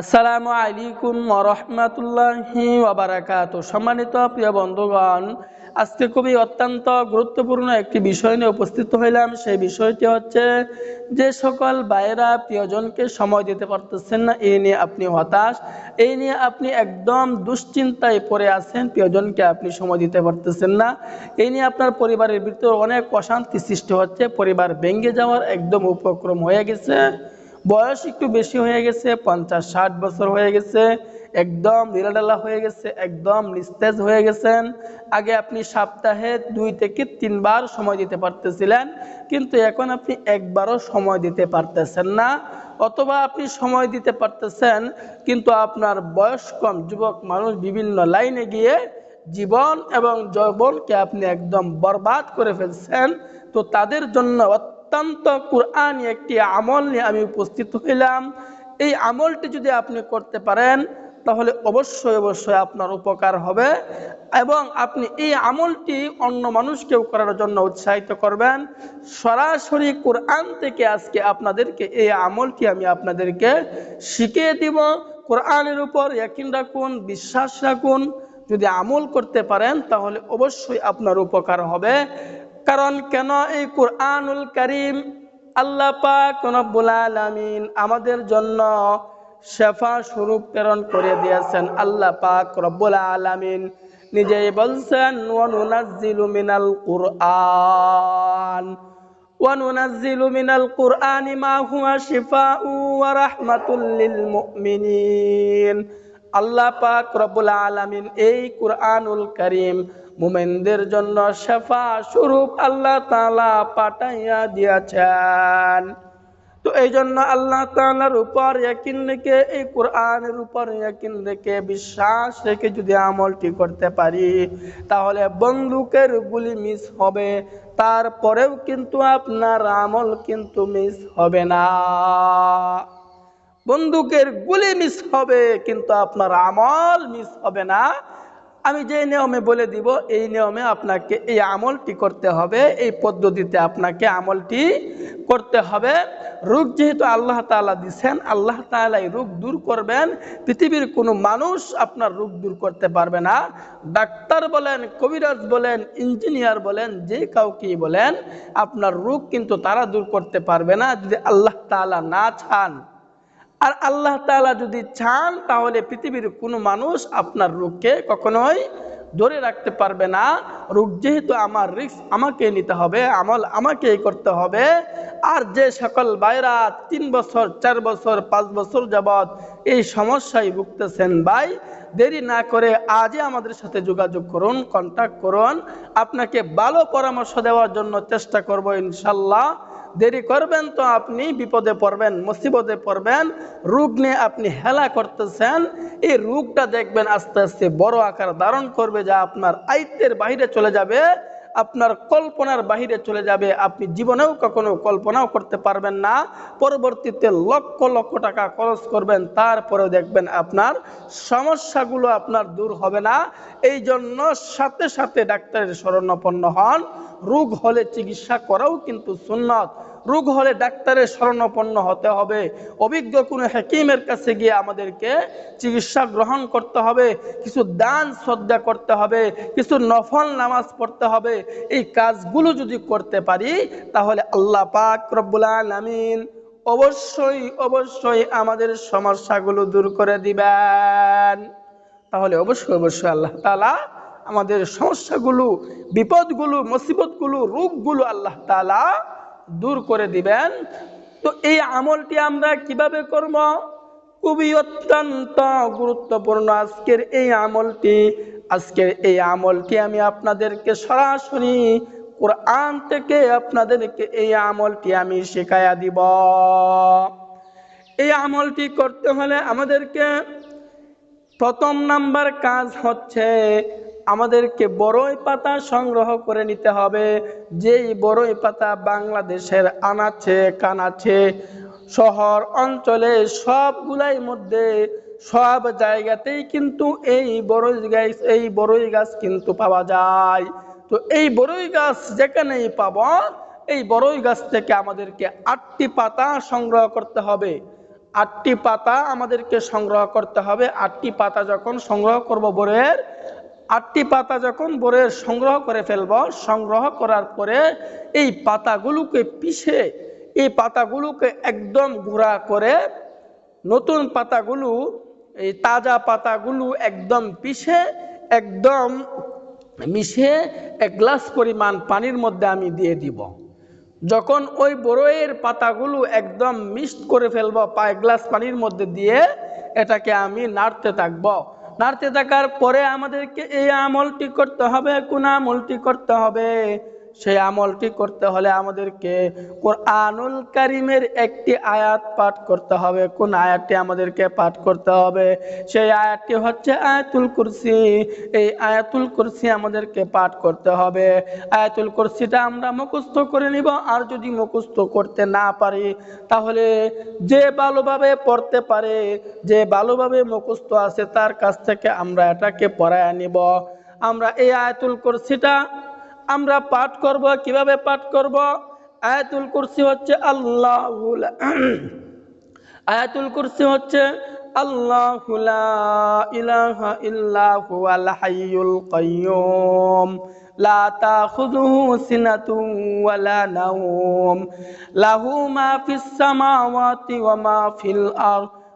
আসসালামু আলাইকুম রহমতুল্লাহি ওবারাকাত সম্মানিত প্রিয় বন্ধুগণ, আজকে খুবই অত্যন্ত গুরুত্বপূর্ণ একটি বিষয় নিয়ে উপস্থিত হইলাম। সেই বিষয়টি হচ্ছে, যে সকল ভাইয়েরা প্রিয়জনকে সময় দিতে পারতেছেন না, এই নিয়ে আপনি হতাশ। এই নিয়ে আপনি একদম দুশ্চিন্তায় পড়ে আছেন, প্রিয়জনকে আপনি সময় দিতে পারতেছেন না। এই নিয়ে আপনার পরিবারের ভিতরে অনেক অশান্তি সৃষ্টি হচ্ছে, পরিবার ভেঙে যাওয়ার একদম উপক্রম হয়ে গেছে। বয়স একটু বেশি হয়ে গেছে, পঞ্চাশ ষাট বছর হয়ে গেছে, একদম ঢিলাঢালা হয়ে গেছে, একদম নিস্তেজ হয়ে গেছেন। আগে আপনি সপ্তাহে দুই থেকে তিনবার সময় দিতে পারতেছিলেন, কিন্তু এখন আপনি একবারও সময় দিতে পারতেছেন না। অথবা আপনি সময় দিতে পারতেছেন, কিন্তু আপনার বয়স কম, যুবক মানুষ বিভিন্ন লাইনে গিয়ে জীবন এবং যৌবনকে আপনি একদম বরবাদ করে ফেলছেন, তো তাদের জন্য অত্যন্ত কোরআন একটি আমল নিয়ে আমি উপস্থিত হইলাম। এই আমলটি যদি আপনি করতে পারেন, তাহলে অবশ্যই অবশ্যই আপনার উপকার হবে এবং আপনি এই আমলটি অন্য মানুষকেও করার জন্য উৎসাহিত করবেন। সরাসরি কোরআন থেকে আজকে আপনাদেরকে এই আমলটি আমি আপনাদেরকে শিখিয়ে দিব। কোরআনের উপর ইয়াকিন রাখুন, বিশ্বাস রাখুন। যদি আমল করতে পারেন, তাহলে অবশ্যই আপনার উপকার হবে। কারণ কেন এই কোরআনুল করিম আল্লাহ পাক আলামিন আমাদের জন্য শেফা স্বরূপ প্রেরণ করে দিয়েছেন। আল্লাহ পাক রব্বুল আলামিন নিজেই বলছেন, ওয়ানুনাজ্জিলু মিনাল কুরআন, ওয়ানুনাজ্জিলু মিনাল কুরআনি মা হুয়া শিফাউ ওয়া রাহমাতুল লিল মুমিনিন। আল্লাহ পাক রব্বুল আলামিন এই কুরআনুল করিম মুমেনদের জন্য শেফা স্বরূপ আল্লাহ তাআলা পাঠাইয়া দিয়েছেন। তো এই জন্য আল্লাহ তাআলার উপর ইয়াকিন রেখে, এই কোরআনের উপর ইয়াকিন রেখে বিশ্বাস রেখে যদি আমলটি করতে পারি, তাহলে বন্দুকের গুলি মিস হবে। তারপরেও কিন্তু আপনার আমল কিন্তু মিস হবে না। বন্দুকের গুলি মিস হবে, কিন্তু আপনার আমল মিস হবে না। আমি যে নিয়মে বলে দিব, এই নিয়মে আপনাকে এই আমলটি করতে হবে, এই পদ্ধতিতে আপনাকে আমলটি করতে হবে। রোগ যেহেতু আল্লাহ তাআলা দিছেন, আল্লাহ তাআলা এই রোগ দূর করবেন। পৃথিবীর কোনো মানুষ আপনার রোগ দূর করতে পারবে না। ডাক্তার বলেন, কবিরাজ বলেন, ইঞ্জিনিয়ার বলেন, যে কাউকেই বলেন, আপনার রোগ কিন্তু তারা দূর করতে পারবে না। যদি আল্লাহ তাআলা না চান আর আল্লাহ তাআলা যদি চান, তাহলে পৃথিবীর কোনো মানুষ আপনার রোগকে কখনোই ধরে রাখতে পারবে না। রোগ যেহেতু আমার রিস্ক, আমাকে নিতে হবে, আমল আমাকেই করতে হবে। আর যে সকল বাইরা তিন বছর, চার বছর, পাঁচ বছর যাবৎ এই সমস্যায় ভুগতেছেন ভাই, দেরি না করে আজই আমাদের সাথে যোগাযোগ করুন কন্ট্যাক্ট করুন। আপনাকে ভালো পরামর্শ দেওয়ার জন্য চেষ্টা করব ইনশাল্লাহ। দেরি করবেন তো আপনি বিপদে পড়বেন, মুসিবতে পড়বেন, রোগ নিয়ে আপনি হেলা করতেছেন, এই রোগটা দেখবেন আস্তে আস্তে বড় আকার ধারণ করবে, যা আপনার আয়ত্তের বাইরে চলে যাবে। আপনার কল্পনার বাহিরে চলে যাবে। আপনি জীবনেও কখনো কল্পনাও করতে পারবেন না। পরবর্তীতে লক্ষ লক্ষ টাকা খরচ করবেন, তারপরেও দেখবেন আপনার সমস্যাগুলো আপনার দূর হবে না। এই জন্য সাথে সাথে ডাক্তারের শরণাপন্ন হন। রোগ হলে চিকিৎসা করাও কিন্তু সুন্নত। রোগ হলে ডাক্তারের শরণাপন্ন হতে হবে। অভিজ্ঞ কোনো হাকিমের কাছে গিয়ে আমাদেরকে চিকিৎসা গ্রহণ করতে হবে, কিছু দান শ্রদ্ধা করতে হবে, কিছু নফল নামাজ পড়তে হবে। এই কাজগুলো যদি করতে পারি, তাহলে আল্লাহ পাক রব্বুল আলামিন অবশ্যই অবশ্যই আমাদের সমস্যাগুলো দূর করে দিবেন। তাহলে অবশ্যই অবশ্যই আল্লাহ তালা আমাদের সমস্যাগুলো, বিপদগুলো, মুসিবতগুলো, রোগগুলো আল্লাহ তাআলা দূর করে দিবেন। তো এই আমলটি আমরা কীভাবে করব? খুবই অত্যন্ত গুরুত্বপূর্ণ আজকের এই আমলটি। আজকের এই আমলটি আমি আপনাদেরকে সরাসরি কোরআন থেকে আপনাদেরকে এই আমলটি আমি শেখায়া দিব। এই আমলটি করতে হলে আমাদেরকে প্রথম নাম্বার কাজ হচ্ছে আমাদেরকে বড়ই পাতা সংগ্রহ করে নিতে হবে। যেই বড়ই পাতা বাংলাদেশের আনাচে, কানাচে, শহর অঞ্চলে সবগুলাই মধ্যে, সব জায়গাতেই কিন্তু এই বড়ই গাছ, এই বড়ই গাছ কিন্তু পাওয়া যায়। তো এই বড়ই গাছ যেখানেই পাব, এই বড়ই গাছ থেকে আমাদেরকে আটটি পাতা সংগ্রহ করতে হবে। আটটি পাতা আমাদেরকে সংগ্রহ করতে হবে। আটটি পাতা যখন সংগ্রহ করব বরের আটটি পাতা যখন বরের সংগ্রহ করে ফেলব, সংগ্রহ করার পরে এই পাতাগুলোকে পিষে, এই পাতাগুলোকে একদম গুঁড়া করে নতুন পাতাগুলো, এই তাজা পাতাগুলো একদম পিষে, একদম মিশিয়ে এক গ্লাস পরিমাণ পানির মধ্যে আমি দিয়ে দিব। যখন ওই বড়ইয়ের পাতাগুলো একদম মিক্সড করে ফেলব এক গ্লাস পানির মধ্যে দিয়ে, এটাকে আমি নাড়তে থাকব। নাড়তে থাকার পরে আমাদেরকে এই আমলটি করতে হবে কোন আমলটি করতে হবে? সেই আমলটি করতে হলে আমাদেরকে কোরআনুল কারিমের একটি আয়াত পাঠ করতে হবে। কোন আয়াতটি আমাদেরকে পাঠ করতে হবে? সেই আয়াতটি হচ্ছে আয়াতুল কুরসি। এই আয়াতুল কুরসি আমাদেরকে পাঠ করতে হবে। আয়াতুল কুরসিটা আমরা মুখস্থ করে নিব। আর যদি মুখস্থ করতে না পারি, তাহলে যে ভালোভাবে পড়তে পারে, যে ভালোভাবে মুখস্থ আছে, তার কাছ থেকে আমরা এটাকে পড়ায় নিব। আমরা এই আয়াতুল কুরসিটা আমরা পাঠ করব, কীভাবে পাঠ করব? আয়াতুল কুরসি হচ্ছে আল্লাহ আয়াতুল কুরসি হচ্ছে আল্লাহু লা ইলাহা ইল্লা হুয়াল হাইয়ুল কাইয়ুম। লা তাখুযুহু সিনাতুন ওয়ালা নাওম। লাহু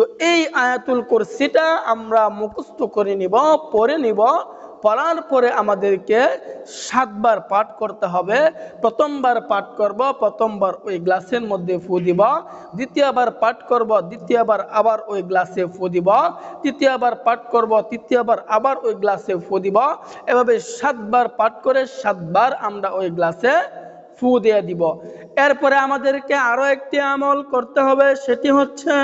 তো এই আয়াতুল কুরসিটা আমরা মুখস্থ করে নিব, পড়ে নিব। পড়ার পরে আমাদেরকে সাতবার পাঠ করতে হবে। প্রথমবার পাঠ করব, প্রথমবার ওই গ্লাসের মধ্যে ফু দিব। দ্বিতীয়বার পাঠ করব, দ্বিতীয়বার আবার ওই গ্লাসে ফু দিব। তৃতীয়বার পাঠ করব, তৃতীয়বার আবার ওই গ্লাসে ফু দিব। এভাবে সাতবার পাঠ করে সাতবার আমরা ওই গ্লাসে ফু দিয়ে দিব। এরপরে আমাদেরকে আরও একটি আমল করতে হবে, সেটি হচ্ছে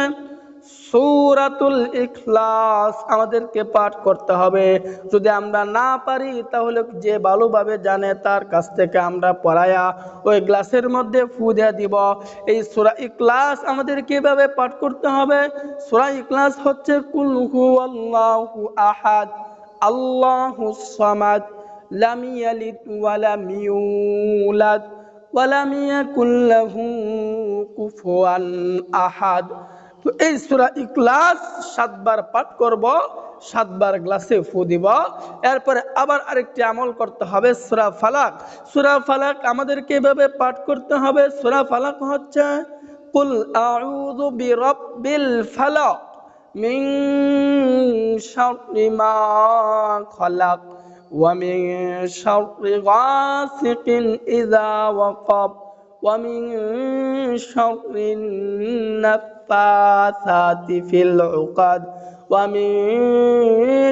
সূরাতুল ইখলাস আমাদেরকে পাঠ করতে হবে। যদি আমরা না পারি, তাহলে যে ভালোভাবে জানে তার কাছ থেকে আমরা পড়ায়া ওই গ্লাসের মধ্যে ফু দিয়ে দিব। এই সূরা ইখলাস আমাদের কীভাবে পাঠ করতে হবে? সূরা ইখলাস হচ্ছে, কুল হুয়াল্লাহু আহাদ আল্লাহুস সামাদ, লাম ইয়ালিদ ওয়া লাম ইউলাদ ওয়ালাম ইয়াকুল লাহু কুফুয়ান আহাদ। তো এই সুরা ইকলাস সাতবার পাঠ করব, সাতবার গ্লাসে ফু দিব। এরপরে আবার আরেকটি আমল করতে হবে, সুরা ফালাক। সুরা ফালাক আমাদেরকে এভাবে পাঠ করতে হবে, সুরা ফালাক হচ্ছে, কুল আউযু বিরাব্বিল ফালাক মিন শাররি মা খালাক ওয়া মিন শাররি গাসিকিন ইযা ওয়াকাব। ومن شر النفاثات في العقد ومن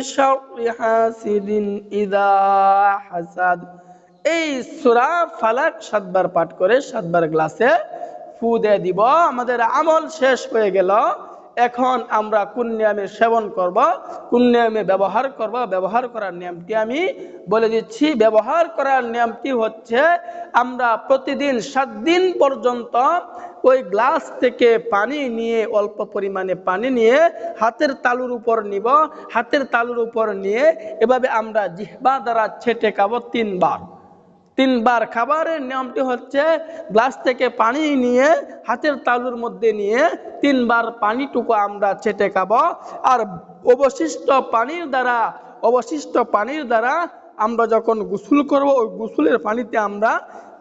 شر حاسد إذا حسد এই সুরা ফালাক সাতবার পাঠ করে সাতবার গ্লাসে ফু দিয়ে দিব আমাদের আমল শেষ হয়ে গেল এখন আমরা কোন নিয়মে সেবন করব, কোন নিয়মে ব্যবহার করব, ব্যবহার করার নিয়মটি আমি বলে দিচ্ছি। ব্যবহার করার নিয়মটি হচ্ছে আমরা প্রতিদিন সাত দিন পর্যন্ত ওই গ্লাস থেকে পানি নিয়ে, অল্প পরিমাণে পানি নিয়ে হাতের তালুর উপর নিব। হাতের তালুর উপর নিয়ে এভাবে আমরা জিহ্বা দ্বারা ছেটে খাব তিনবার। তিনবার খাবারের নিয়মটি হচ্ছে গ্লাস থেকে পানি নিয়ে, হাতের তালুর মধ্যে নিয়ে তিনবার পানিটুকু আমরা ছেটে খাব। আর অবশিষ্ট পানির দ্বারা, অবশিষ্ট পানির দ্বারা আমরা যখন গোসল করব, ওই গোসলের পানিতে আমরা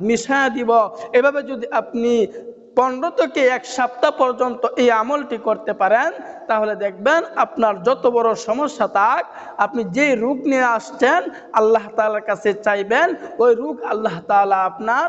মিশায় দিব। এভাবে যদি আপনি পনেরো থেকে এক সপ্তাহ পর্যন্ত এই আমলটি করতে পারেন, তাহলে দেখবেন আপনার যত বড় সমস্যা থাক, আপনি যেই রোগ নিয়ে আসছেন, আল্লাহ তালার কাছে চাইবেন, ওই রোগ আল্লাহ তালা আপনার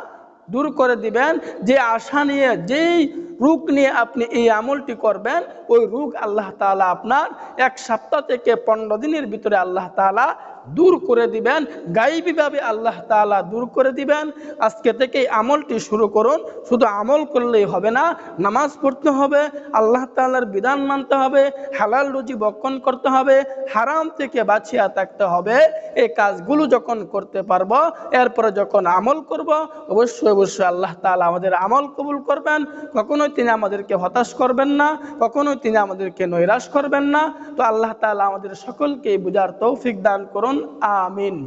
দূর করে দিবেন। যে আশা নিয়ে, যেই রোগ নিয়ে আপনি এই আমলটি করবেন, ওই রোগ আল্লাহ তালা আপনার এক সপ্তাহ থেকে পনেরো দিনের ভিতরে আল্লাহ তালা দূর করে দিবেন, গাইবীভাবে আল্লাহ তাআলা দূর করে দিবেন। আজকে থেকে আমলটি শুরু করুন। শুধু আমল করলেই হবে না, নামাজ পড়তে হবে, আল্লাহ তাআলার বিধান মানতে হবে, হালাল রুজি বক্ষণ করতে হবে, হারাম থেকে বাঁচিয়া থাকতে হবে। এই কাজগুলো যখন করতে পারব, এরপরে যখন আমল করব, অবশ্যই অবশ্যই আল্লাহ তাআলা আমাদের আমল কবুল করবেন। কখনোই তিনি আমাদেরকে হতাশ করবেন না, কখনোই তিনি আমাদেরকে নৈরাশ করবেন না। তো আল্লাহ তাআলা আমাদের সকলকে বুঝার তৌফিক দান করুন। আমিন